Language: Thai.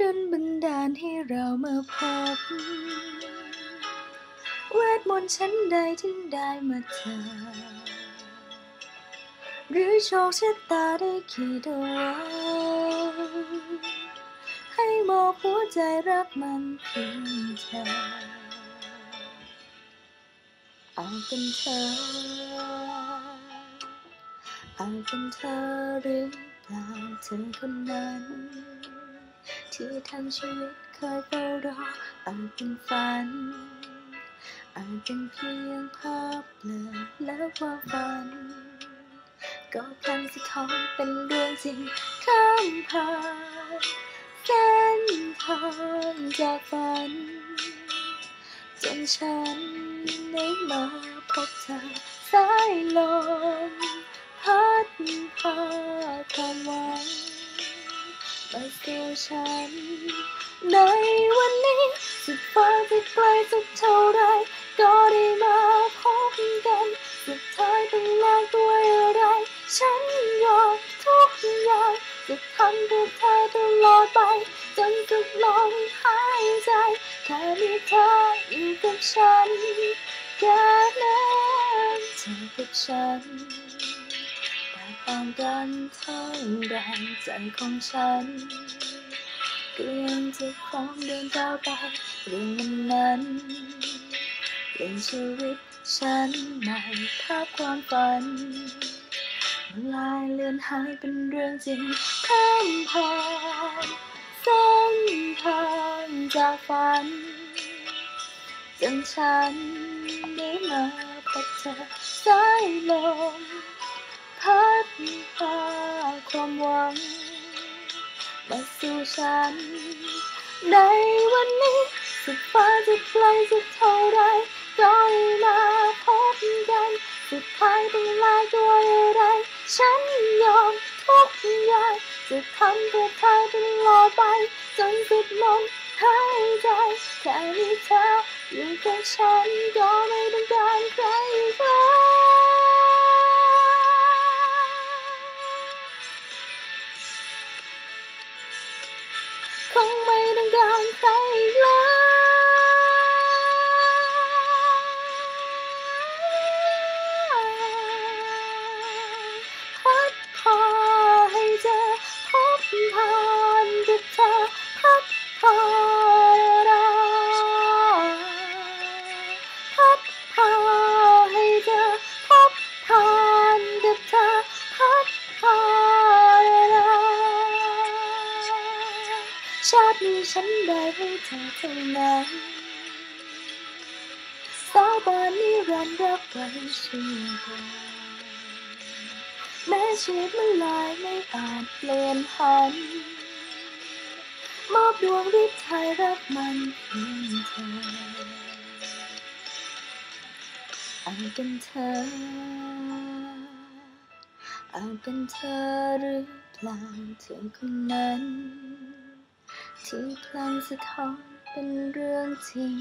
ดลบันดาลให้เรามาพบเวทมนต์ชั้นใดถึงได้มาเจอหรือโชคชะตาได้คิดเอาไว้ให้มอบหัวใจรักมันเพียงเธออาจเป็นเธออาจเป็นเธอหรือเปล่าเธอคนนั้น ที่ทั้งชีวิตเคยเฝ้ารออาจเป็นฝัน อาจเป็นเพียงภาพเลือและความฝัน ก็พลังสะท้อนเป็นเรื่องจริงข้ามผ่านเส้นทางจากฝัน จนฉันได้มาพบเธอสายลมพัดพาความหวัง มาสู่ฉัน ในวันนี้สุดฟ้าจะไกลสักเท่าไร ก็ได้มาพบกัน สุดท้ายต้องลากด้วยอะไร ฉันยอมทุกอย่างจะทำเพื่อเธอตลอดไป จนสุดลมหายใจ แค่มีเธออยู่กับฉันแค่นั้นเธอกับฉัน แต่างกันเท่าไรใจของฉันก็ยังจะพร้อมเดินต่อไปเรื่องมันนั้นเปลี่ยนชีวิตฉันใหม่ภาพความฝันมันลายเลือนหายเป็นเรื่องจริงข้ามผ่านเส้นทางจากฝันจนฉันได้มาพบเธอสายลม มาสู่ฉัน ในวันนี้สุดฟ้าจะไกลสักเท่าไรก็ได้มาพบกัน สุดท้ายต้องลาด้วยอะไร ฉันยอมทุกอย่างจะทำเพื่อเธอตลอดไป จนสุดลมหายใจแค่มีเธออยู่กับฉันก็ไม่ต้องการ ค ชาตินี้ฉันได้ให้เธอเท่านั้นสาบานนิรันดร์รักไว้ชื่อกันแม้ชีวิตมันลายไม่อาจเปลี่ยนพันมอบดวงฤทธิ์ไทยรักมันเพียงเธออาจเป็นเธออาจเป็นเธอหรือเปล่าเธอคนนั้น ที่พลังสะท้อนเป็นเรื่องจริง